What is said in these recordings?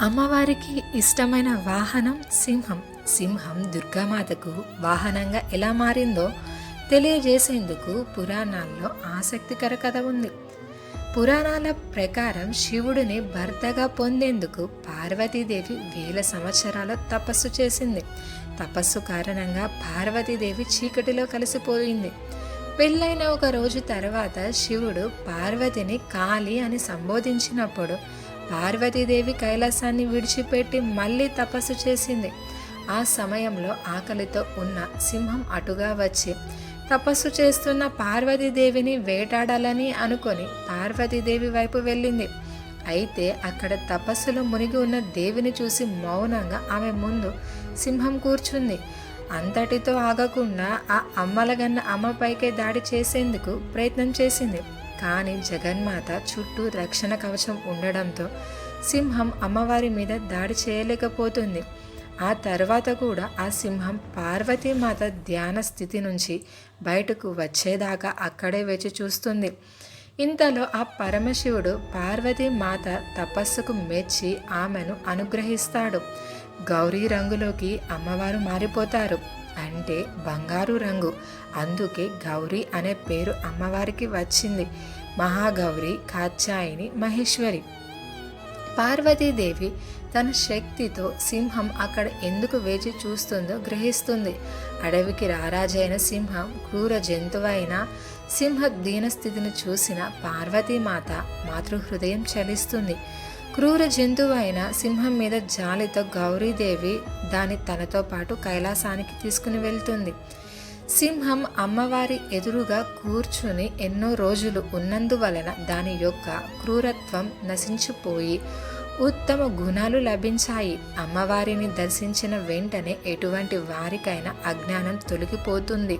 అమ్మవారికి ఇష్టమైన వాహనం సింహం. సింహం దుర్గామాతకు వాహనంగా ఎలా మారిందో తెలియజేసేందుకు పురాణాల్లో ఆసక్తికర కథ ఉంది. పురాణాల ప్రకారం శివుడిని భర్తగా పొందేందుకు పార్వతీదేవి వేల సంవత్సరాల తపస్సు చేసింది. తపస్సు కారణంగా పార్వతీదేవి చీకటిలో కలిసిపోయింది. పెళ్ళైన ఒక రోజు తర్వాత శివుడు పార్వతిని కాళి అని సంబోధించినప్పుడు పార్వతీదేవి కైలాసాన్ని విడిచిపెట్టి మళ్ళీ తపస్సు చేసింది. ఆ సమయంలో ఆకలితో ఉన్న సింహం అటుగా వచ్చి తపస్సు చేస్తున్న పార్వతీదేవిని వేటాడాలని అనుకొని పార్వతీదేవి వైపు వెళ్ళింది. అయితే అక్కడ తపస్సులో మునిగి ఉన్న దేవిని చూసి మౌనంగా ఆమె ముందు సింహం కూర్చుంది. అంతటితో ఆగకుండా ఆ అమ్మలగన్న అమ్మపైకే దాడి చేసేందుకు ప్రయత్నం చేసింది. కానీ జగన్మాత చుట్టూ రక్షణ కవచం ఉండడంతో సింహం అమ్మవారి మీద దాడి చేయలేకపోతుంది. ఆ తర్వాత కూడా ఆ సింహం పార్వతీమాత ధ్యాన స్థితి నుంచి బయటకు వచ్చేదాకా అక్కడే వేచి చూస్తుంది. ఇంతలో ఆ పరమశివుడు పార్వతీమాత తపస్సుకు మెచ్చి ఆమెను అనుగ్రహిస్తాడు. గౌరీ రంగులోకి అమ్మవారు మారిపోతారు. అంటే బంగారు రంగు. అందుకే గౌరీ అనే పేరు అమ్మవారికి వచ్చింది. మహాగౌరి కాత్యాయిని మహేశ్వరి. పార్వతీదేవి తన శక్తితో సింహం అక్కడ ఎందుకు వేచి చూస్తుందో గ్రహిస్తుంది. అడవికి రారాజైన సింహం క్రూర జంతువైన సింహ దీనస్థితిని చూసిన పార్వతీమాత మాతృహృదయం చలిస్తుంది. క్రూర జంతువైన సింహం మీద జాలితో గౌరీదేవి దాని తనతో పాటు కైలాసానికి తీసుకుని వెళ్తుంది. సింహం అమ్మవారి ఎదురుగా కూర్చుని ఎన్నో రోజులు ఉన్నందువలన దాని యొక్క క్రూరత్వం నశించిపోయి ఉత్తమ గుణాలు లభించాయి. అమ్మవారిని దర్శించిన వెంటనే ఎటువంటి వారికైనా అజ్ఞానం తొలగిపోతుంది.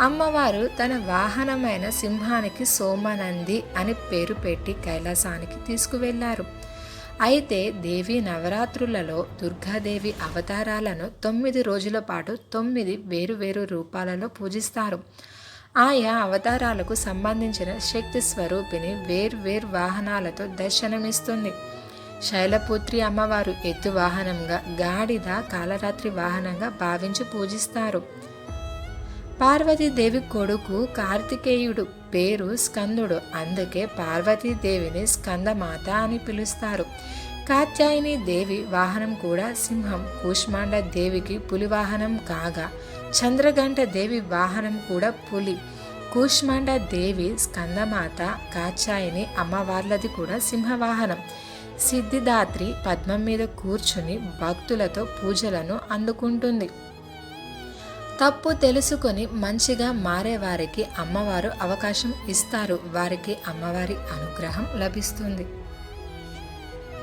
అమ్మవారు తన వాహనమైన సింహానికి సోమనంది అని పేరు పెట్టి కైలాసానికి తీసుకువెళ్ళారు. అయితే దేవి నవరాత్రులలో దుర్గాదేవి అవతారాలను తొమ్మిది రోజుల పాటు తొమ్మిది వేరువేరు రూపాలలో పూజిస్తారు. ఆయా అవతారాలకు సంబంధించిన శక్తి స్వరూపిణి వేర్వేరు వాహనాలతో దర్శనమిస్తుంది. శైలపుత్రి అమ్మవారు ఎత్తు వాహనంగా గాడిద కాలరాత్రి వాహనంగా భావించి పూజిస్తారు. పార్వతీదేవి కొడుకు కార్తికేయుడు పేరు స్కందుడు. అందుకే పార్వతీదేవిని స్కందమాత అని పిలుస్తారు. కాత్యాయని దేవి వాహనం కూడా సింహం. కూష్మాండ దేవికి పులి వాహనం కాగా చంద్రగంట దేవి వాహనం కూడా పులి. కూష్మాండ దేవి స్కందమాత కాచాయని అమ్మవార్లది కూడా సింహవాహనం. సిద్ధిదాత్రి పద్మం మీద కూర్చుని భక్తులతో పూజలను అందుకుంటుంది. తప్పు తెలుసుకొని మంచిగా మారేవారికి అమ్మవారు అవకాశం ఇస్తారు. వారికి అమ్మవారి అనుగ్రహం లభిస్తుంది.